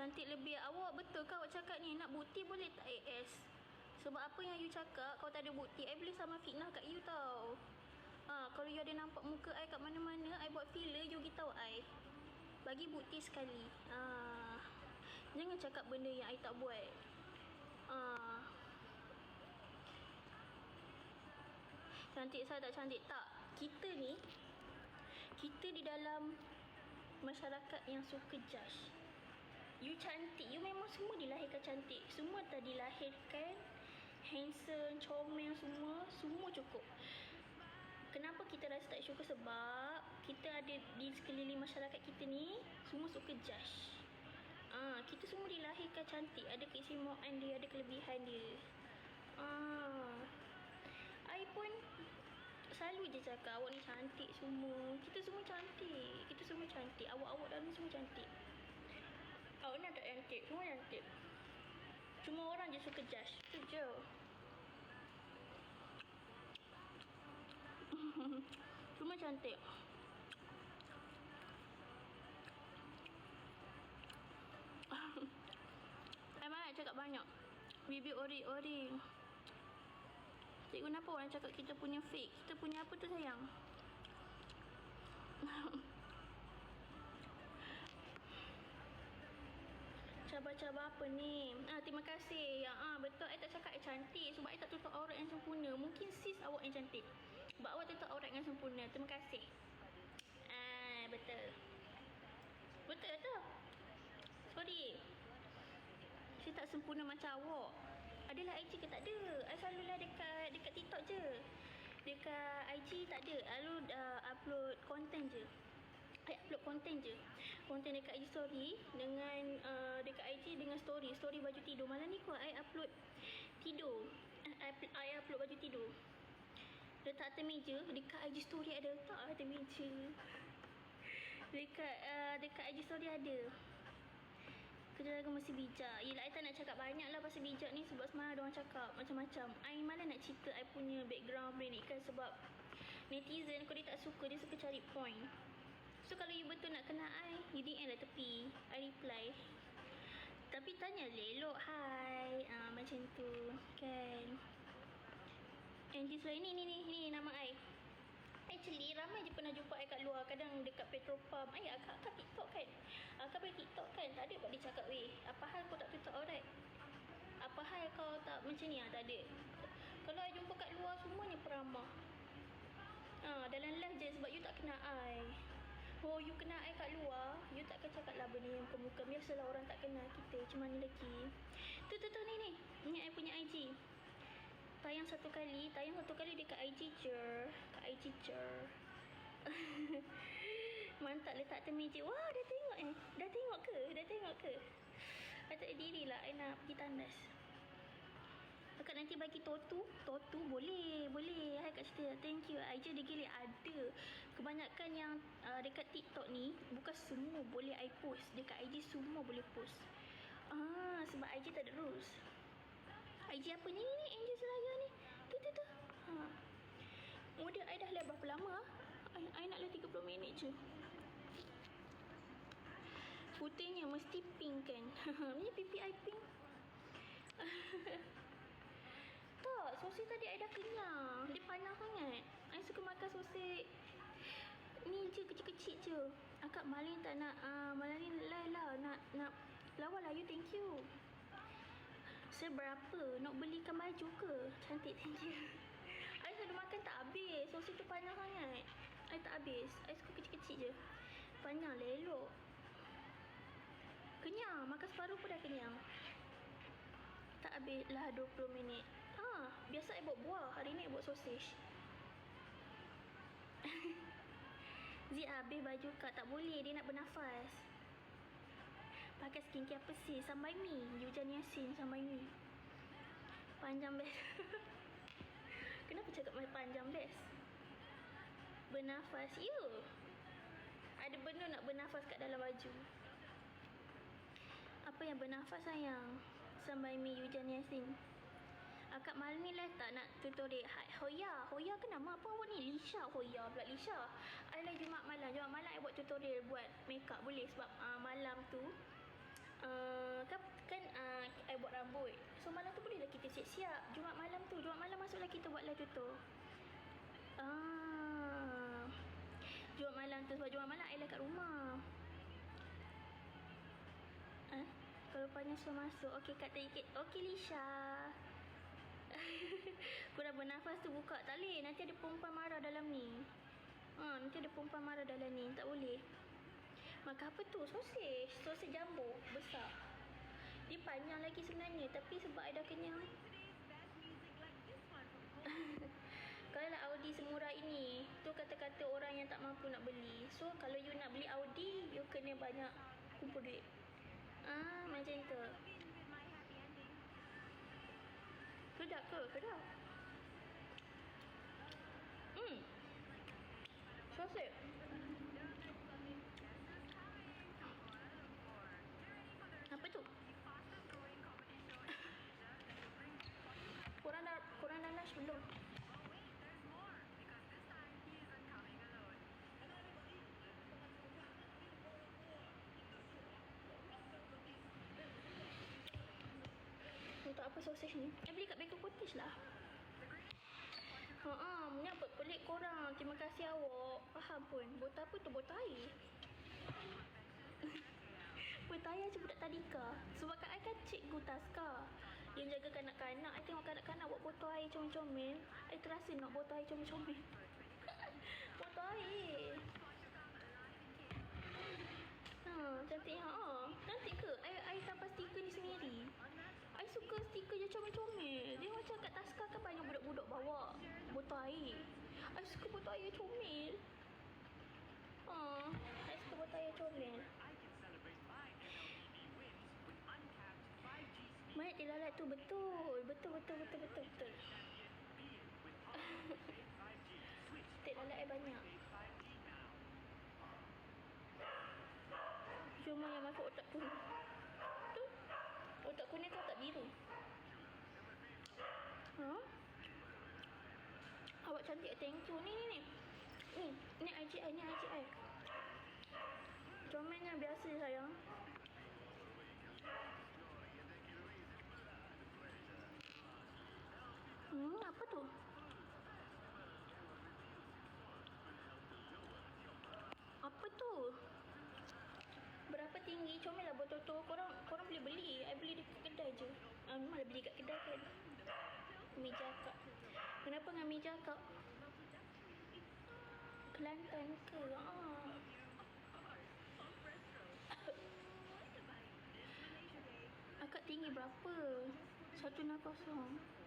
cantik lebih awak betul ke awak cakap ni? Nak bukti boleh tak? AS sebab apa yang you cakap kalau tak ada bukti I boleh sama fitnah kat you tau. Ha, kalau you ada nampak muka I kat mana-mana I buat filler you beritahu I. Bagi bukti sekali. Ha, jangan cakap benda yang I tak buat. Ha. cantik saya tak cantik? Tak. Kita ni kita di dalam masyarakat yang suka judge You cantik. You memang semua dilahirkan cantik. Semua tak dilahirkan handsome, comel semua. Semua cukup. Kenapa kita rasa tak syukur? Sebab kita ada di sekeliling masyarakat kita ni semua suka judge. Ah, kita semua dilahirkan cantik. Ada keistimewaan dia, ada kelebihan dia. Ah. I pun selalu je cakap awak ni cantik semua. Kita semua cantik. Kita semua cantik. Awak-awak dalam semua cantik. Ni tak cantik. Semua cantik. Cuma orang je suka judge. Itu je. Cuma cantik. Eh mana cakap banyak. Bibi ori-ori. Cikgu kenapa orang cakap kita punya fake? Kita punya apa tu sayang? Cabar-cabar apa ni? Ah, terima kasih. Ya, ah, betul. I tak cakap I cantik sebab I tak tutup aurat yang sempurna. Mungkin sis awak yang cantik. Sebab awak tutup aurat yang sempurna. Terima kasih. Ah, betul. Betul tu. Sorry. Saya tak sempurna macam awak. Adalah IG ke tak ada? I selalulah dekat dekat TikTok je. Dekat IG tak ada. Lalu uh, upload konten je. I upload konten je. Konten dekat IG story dengan uh, dekat IG dengan story. Story baju tidur. Malam ni kot I upload tidur. I, I upload baju tidur. Letak atas meja. Dekat IG story ada letak atas meja. Dekat uh, dekat IG story ada. Kedengaran masih bijak. Yelah, I tak nak cakap banyak lah pasal bijak ni sebab semalam ada orang cakap macam-macam. I malah nak cerita I punya background pendidikan sebab netizen kalau dia tak suka, dia suka cari point. So, kalau you betul nak kenal I, you DM lah tepi. I reply. Tapi tanya lelok, hi. Ah, macam tu. Kan. And this way, ni, ni, ni, ni nama I. Actually, ramai je pernah jumpa I kat luar. Kadang dekat petrol pump. Ay, akak, akak TikTok kan? Akak main TikTok kan? Tak ada buat dia cakap, weh, apa hal kau tak tutup aurat? Apa hal kau tak macam ni? Ah, tak ada. Kalau I jumpa kat luar, semuanya peramah. Ah, dalam live je sebab you tak kenal I. Oh, you kenal I kat luar, you takkan cakap lah benda yang kemuka. Biasalah orang tak kenal kita. Macam mana lagi? Tu, tu, tu, ni, ni. Ni I punya IG tayang satu kali. Tayang satu kali dekat IG je. Kat IG je. Mantap letak meja wah dah tengok eh. Dah tengok ke? Dah tengok ke? I tak diri lah. I nak pergi tandas Akak nanti bagi totu Totu boleh Boleh. Hai kat cerita Thank you. I je digilik Ada Kebanyakan yang uh, Dekat TikTok ni Bukan semua boleh I post. Dekat IG semua boleh post. Ah, Sebab IG tak ada rules. IG apa ni? Ni Angel Selaya ni? Tu tu tu. Ha. Model I dah lebar berapa lama I, I nak lah 30 minit je. Putihnya mesti pink kan Ni pipi I pink Tak sosis tadi I dah kenyang Dia panas sangat I suka makan sosis Ni je kecil-kecil je Akak malam tak nak uh, Malam ni lah lah Nak nak Lawa lah you thank you Seberapa? Nak belikan baju ke? Cantik, thank you. I selalu makan tak habis. Sosis tu panjang sangat. I tak habis. I suka kecil-kecil je. Panjang lah elok. Kenyang. Makan separuh pun dah kenyang. Tak habis lah 20 minit. Biasa I buat buah. Hari ni I buat sosis. Zik habis baju kak. Tak boleh. Dia nak bernafas. Pakai skincare apa sih? Sampai mi. Yujan Yasin sampai mi. Panjang best. Kenapa cakap panjang best? Bernafas. You. Ada benda nak bernafas kat dalam baju. Apa yang bernafas sayang? Sampai mi Yujan Yasin. Akak malam ni lah tak nak tutorial Hoya Hoya ke nama apa awak ni? Lisha Hoya pula Lisha I lah Jumat malam Jumat malam I buat tutorial buat makeup boleh Sebab uh, malam tu Uh, kan kan uh, I buat rambut. So malam tu bolehlah kita siap-siap. Jumaat malam tu, Jumaat malam masuklah kita buat live tu. Ah. Jumaat malam tu sebab Jumaat malam I live kat rumah. Eh? Kalau panjang suruh masuk. Okey Kak Taikit. Okey Lisha. Kurang bernafas tu buka. Tak boleh. Nanti ada perempuan marah dalam ni. Ha, nanti ada perempuan marah dalam ni. Tak boleh. Makan apa tu? Sosis. Sosis jambu. Besar. Dia panjang lagi sebenarnya. Tapi sebab I dah kenyang. kalau lah Audi semurah ini. Tu kata-kata orang yang tak mampu nak beli. So kalau you nak beli Audi. You kena banyak kumpul duit. Ah, macam tu. Sedap ke? Sedap. Hmm. Sosis. Apa tu? Korang dah korang dah lunch belum? Apa sausage ni? I beli kat Beko Cottage lah. Haa, apa pelik korang. Terima kasih awak. Faham pun. Botol apa tu? Botol air. Botol air macam budak tadika. Sebab kat I kan cikgu taska. Yang jaga kanak-kanak. I tengok kanak-kanak buat botol air comel-comel. I terasa nak botol air comel-comel. botol air. Ha, cantik ha. Cantik ke? I sampai stiker ni sendiri. Suka stiker yang comel-comel. Dia macam kat Taska kan banyak budak-budak bawa botol air. I suka botol air comel. Ha, I suka botol air comel. Mayat di lalat tu betul. Betul, betul, betul, betul, betul. Tik lalat I banyak. Cuma yang masuk otak kuning. Tu. Otak kuning tu biru. Ha? Awak cantik thank you. Ni ni ni. Ni, ni IG ni IG I. Comelnya biasa sayang. Hmm, apa tu? Apa tu? Berapa tinggi comel lah botol tu Korang korang boleh beli I beli dekat kedai je. Ah, Memang beli kat kedai kan. Meja akak. Kenapa dengan meja akak? Kelantan ke? Ah. Akak tinggi berapa? 160